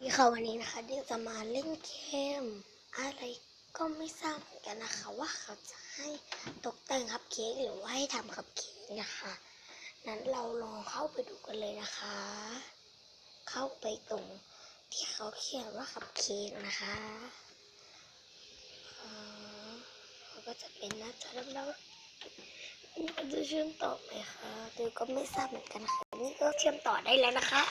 ดีค่ะวันนี้นะคะดี๋ยวจะมาเล่นเกมอะไรก็ไม่ทราบเหมือนกันนะคะ ว่าเขาจะให้ตกแต่งคัพเค้กหรือว่าให้ทำคัพเค้กนะคะ นั้นเราลองเข้าไปดูกันเลยนะคะ เข้าไปตรงที่เขาเขียนว่าคัพเค้กนะคะเขาก็จะเป็นหน้าจอดำๆนี่มันจะเชื่อมต่อไหมคะเดี๋ยวก็ไม่ทราบเหมือนกันค่ะนี่ก็เชื่อมต่อได้แล้วนะคะ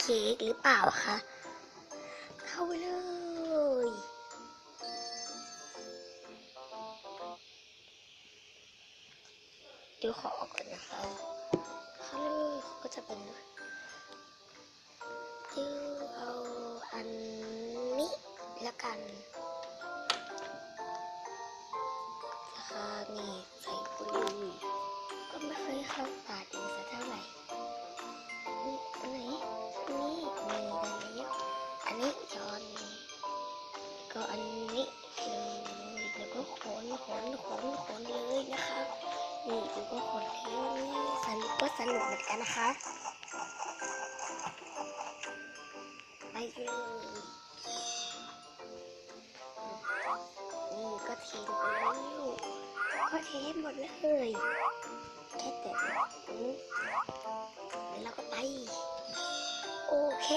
เค้กหรือเปล่าคะ เข้าไปเลย เดี๋ยวขอออกก่อนนะคะเข้าเลยเขาก็จะเป็นเดี๋ยวเอาอันนี้แล้วกันนะคะนี่ใส่ปุยก็ไม่เคยเข้าตาดีสัก ก็อันนี้เลยแล้วก็ขนขนขนขนเลยนะคะนี่แล้วก็ขนแล้วนี่สนุกก็สนุกเหมือนกันนะคะ ไปเลยนี่ก็เทลงไปแล้วก็เทให้หมดเลยแค่แต่แล้วเราก็ไป โอเค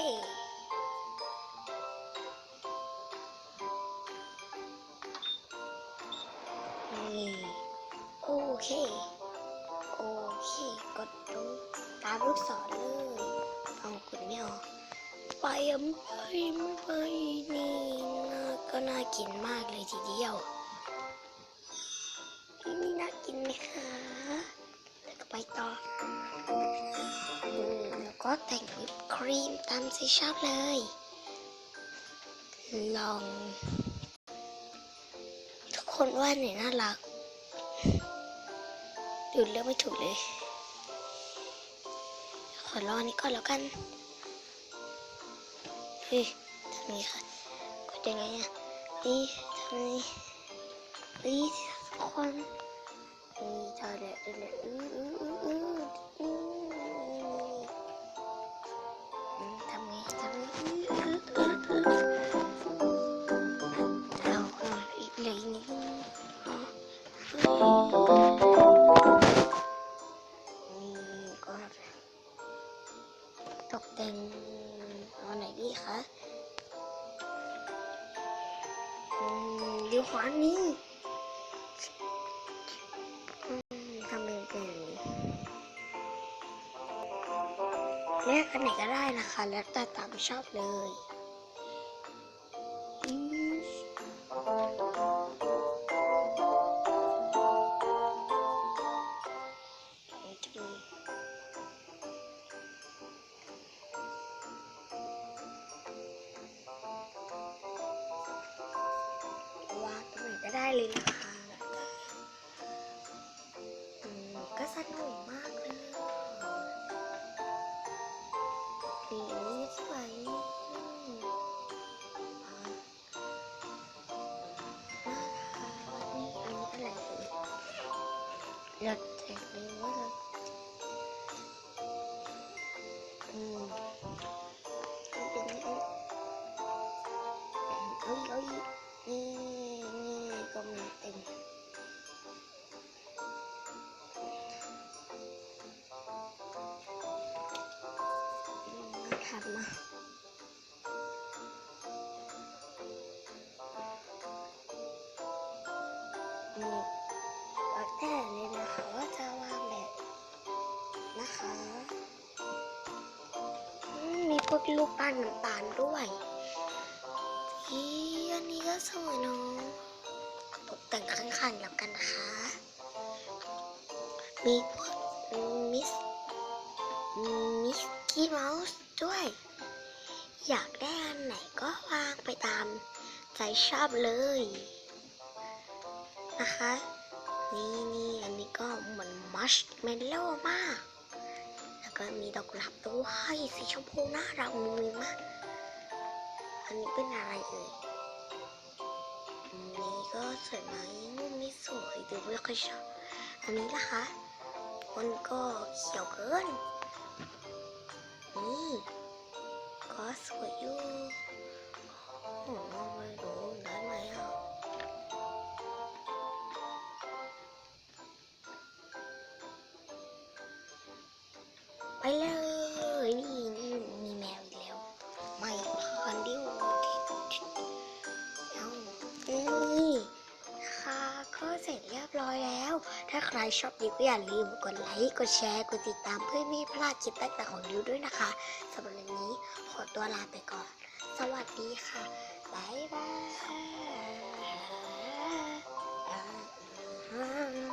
โอเค โอเค กดดูตามลูกศรเลยเอากดไม่ออกไปอะไปไม่ไปนี่น่าก็น่ากินมากเลยทีเดียวนี่น่ากินไหมคะแล้วก็ไปต่อแล้วก็แต่งวิปครีมตามใจชอบเลย ลอง ทุกคนว่าเนี่ยน่ารัก ดูเลือกไม่ถูกเลย ขอลองนี้ก่อนแล้วกัน เฮ้ยทำนี้ค่ะกดยังไงอะนี่ทำนี้นี่คนนี่ทำเลยเลยอืออืออืออือ เดี๋ยวขวานี้ทำเป็นเป็นเลือกอันไหนก็ได้นะคะ แล้วแต่ตามชอบเลยอืม เราแต่งเลยว่าเราอืม เอาเป็นอันนี้เอ้ยเอ้ยนี่นี่ก็มีเต็มทำมานี่แล้วแต่เลยนะคะว่าจะวางแบบนะคะมมีพวกลูกปั้นน้ำตาลด้วยอีอันนี้ก็สวยเนาะตกแต่งข้างๆแล้วกันนะคะ มีพวกมิสมิสกี้เมาส์ด้วย อยากได้อันไหนก็วางไปตามใจชอบเลยนะคะ นี่นี่อันนี้ก็เหมือนมัชเมลโล่มาก แล้วก็มีดอกกุหลาบด้วยสีชมพูน่ารักมุ้งมิ้งมากอันนี้เป็นอะไรเอ่ยอันนี้ก็สวยไหมไม่สวยดูไม่ค่อยชอบอันนี้ล่ะคะมันก็เขียวเกินนี่ก็สวยอยู่ เลยนี่นี่มีแมวอีกแล้ว ไม่ผ่านดิวเอานี่ค่ะก็เสร็จเรียบร้อยแล้ว ถ้าใครชอบดิวก็อย่าลืมกดไลค์กดแชร์กดติดตามเพื่อไม่พลาดคลิปต่างๆของดิวด้วยนะคะสำหรับวันนี้ขอตัวลาไปก่อน สวัสดีค่ะบ๊ายบาย